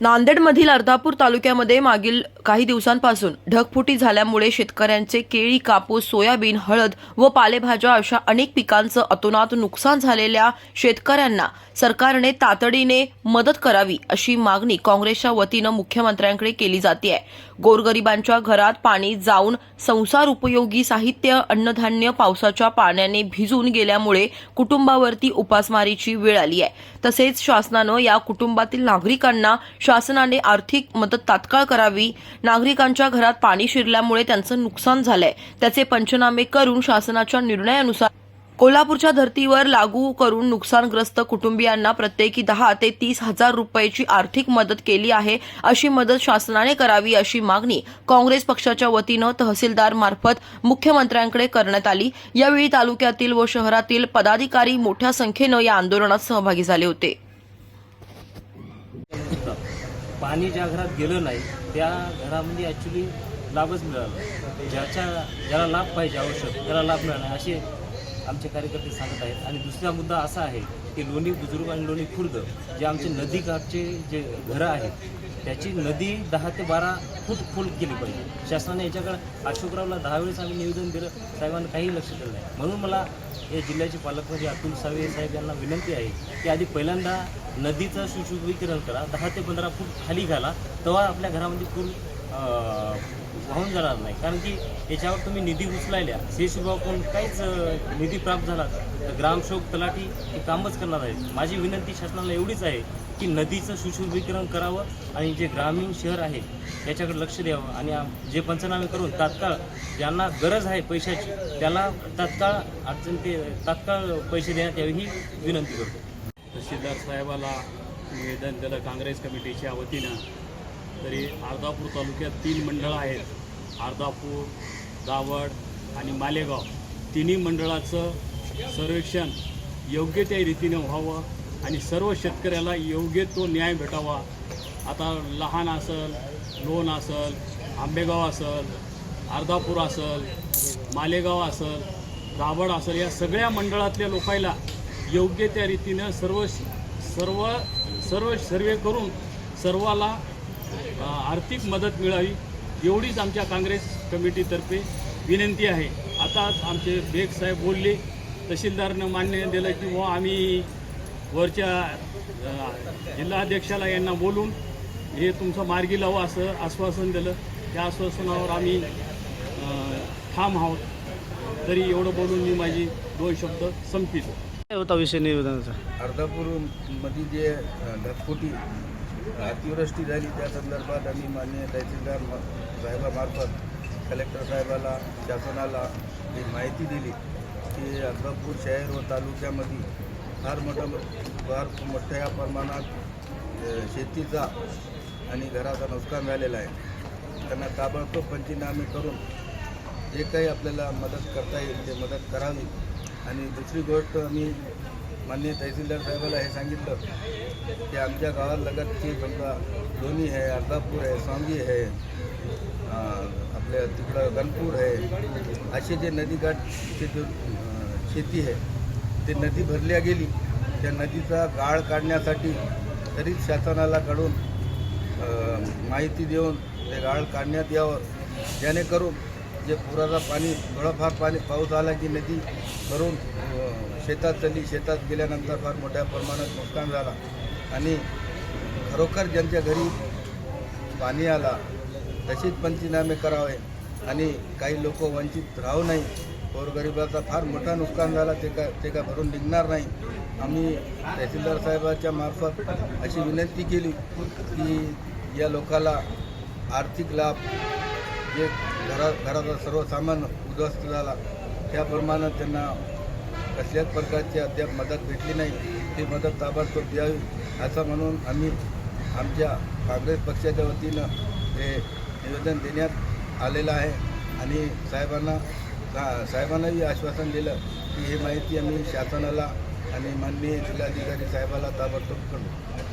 नांदेडमधील अर्धापूर तालुक्यामध्ये मागील काही दिवसांपासून ढगफुटी झाल्यामुळे शेतकऱ्यांचे केळी कापूस सोयाबीन हळद व पालेभाज्या अशा अनेक पिकांचं अतोनात नुकसान झालेल्या शेतकऱ्यांना सरकारने तातडीने मदत करावी अशी मागणी काँग्रेसच्या वतीनं मुख्यमंत्र्यांकडे केली जाते गोरगरिबांच्या घरात पाणी जाऊन संसार उपयोगी साहित्य अन्नधान्य पावसाच्या पाण्याने भिजून गेल्यामुळे कुटुंबावरती उपासमारीची वेळ आली आहे. तसेच शासनानं या कुटुंबातील नागरिकांना शासनाने आर्थिक मदत तात्काळ करावी नागरिकांच्या घरात पाणी शिरल्यामुळे त्यांचं नुकसान झालंय. त्याचे पंचनामे करून शासनाच्या निर्णयानुसार कोल्हापूरच्या धर्तीवर लागू करून नुकसानग्रस्त कुटुंबियांना प्रत्येकी दहा ते तीस हजार रुपयाची आर्थिक मदत केली आहे अशी मदत शासनाने करावी अशी मागणी काँग्रेस पक्षाच्या वतीनं तहसीलदार मार्फत मुख्यमंत्र्यांकडे करण्यात आली. यावेळी तालुक्यातील व शहरातील पदाधिकारी मोठ्या संख्येनं या आंदोलनात सहभागी झाले होते. पाणी ज्या घरात गेलं नाही त्या घरामध्ये ॲक्च्युली लाभच मिळाला. ज्याच्या ज्याला लाभ पाहिजे आवश्यक त्याला लाभ मिळाला असे आमचे कार्यकर्ते सांगत आहेत. आणि दुसरा मुद्दा असा आहे की लोणी बुजुर्ग आणि लोणी खुर्द जे आमचे नदीकाठचे जे घरं आहेत त्याची नदी दहा ते बारा फूट खोल केली पाहिजे. शासनाने याच्याकडे अशोकरावला दहा वेळेस आम्ही निवेदन दिलं. साहेबांना काही लक्ष दिलं नाही. म्हणून मला या जिल्ह्याचे पालकमंत्री अतुल सावे साहेब यांना विनंती आहे की आधी पहिल्यांदा नदीचं सुशोभीकरण करा दहा ते पंधरा फूट खाली घाला तेव्हा आपल्या घरामध्ये पूर वाहून जाणार नाही. कारण की याच्यावर तुम्ही निधी उचलायल्या कोण काहीच निधी प्राप्त झाला तर ग्रामसेवक तलाठी हे कामच करणार आहेत. माझी विनंती शासनाला एवढीच आहे की नदीचं सुशोभीकरण करावं आणि जे ग्रामीण शहर आहे याच्याकडे लक्ष द्यावं. आणि आम- जे पंचनामे करून तात्काळ ज्यांना गरज आहे पैशाची त्याला तात्काळ अडचण ते तात्काळ पैसे देण्यात यावे ही विनंती करतो. तहसीलदार साहेबाला निवेदन दिलं काँग्रेस कमिटीच्या वतीनं. तरी अर्धापूर तालुक्यात तीन मंडळं आहेत. अर्धापूर दावड आणि मालेगाव. तिन्ही मंडळाचं सर्वेक्षण योग्य त्या रीतीनं व्हावं आणि सर्व शेतकऱ्याला योग्य तो न्याय भेटावा. आता लहान असल लोण असल आंबेगाव असल अर्धापूर असल मालेगाव असल दाभड असेल या सगळ्या मंडळातल्या लोकायला योग्य त्या रीतीनं सर्व सर्व सर्व सर्वे करून सर्वाला आर्थिक मदत मिळावी एवढीच आमच्या काँग्रेस कमिटीतर्फे विनंती आहे. आता आमचे बेग साहेब बोलले तहसीलदारनं मान्य दिलं की व आम्ही वरच्या जिल्हाध्यक्षाला यांना बोलून हे तुमचं मार्गी लावा असं आश्वासन दिलं. त्या आश्वासनावर आम्ही ठाम आहोत. तरी एवढं बोलून मी माझी दोन शब्द संपितो काय होता विषय निवेदनाचा? अर्धापूरमध्ये जे अ, ढगफुटी अतिवृष्टी झाली त्या संदर्भात आम्ही माननीय तहसीलदार साहेबामार्फत कलेक्टर साहेबाला शासनाला जी माहिती दिली की अर्धापूर शहर व तालुक्यामध्ये फार मोठं फार मोठ्या प्रमाणात शेतीचा आणि घराचा नुकसान झालेला आहे. त्यांना ताबडतोब पंचनामे करून जे काही आपल्याला मदत करता येईल ते मदत करावी. आणि दुसरी गोष्ट आम्ही माननीय तहसीलदार साहेबाला हे सांगितलं की आमच्या गावालगतची समजा लोणी आहे अर्धापूर आहे सांगी आहे आपल्या तिकडं गणपूर आहे असे जे नदीकाठचे जो शेती आहे ते नदी भरल्या गेली त्या नदीचा गाळ काढण्यासाठी तरी शासनाला कडून माहिती देऊन ते गाळ काढण्यात यावं जेणेकरून जे पुराचा पाणी थोडंफार पाणी पाऊस आला की नदी भरून शेतात चालली शेतात गेल्यानंतर फार मोठ्या प्रमाणात नुकसान झाला. आणि खरोखर ज्यांच्या घरी पाणी आला तशीच पंचनामे करावे आणि काही लोक वंचित राहू नाही गोरगरिबाचा फार मोठा नुकसान झाला ते का ते का भरून निघणार नाही. आम्ही तहसीलदार साहेबाच्या मार्फत अशी विनंती केली की या लोकाला आर्थिक लाभ जे घरा घराचा सर्व सामान उद्ध्वस्त झाला त्याप्रमाणे त्यांना कसल्याच प्रकारची अद्याप मदत भेटली नाही. ती मदत ताबडतोब द्यावी असं म्हणून आम्ही आमच्या काँग्रेस पक्षाच्या वतीनं हे निवेदन देण्यात आलेलं आहे. आणि साहेबांना सा- साहेबांनाही आश्वासन दिलं की ही माहिती आम्ही शासनाला आणि माननीय जिल्हाधिकारी साहेबाला ताबडतोब करू.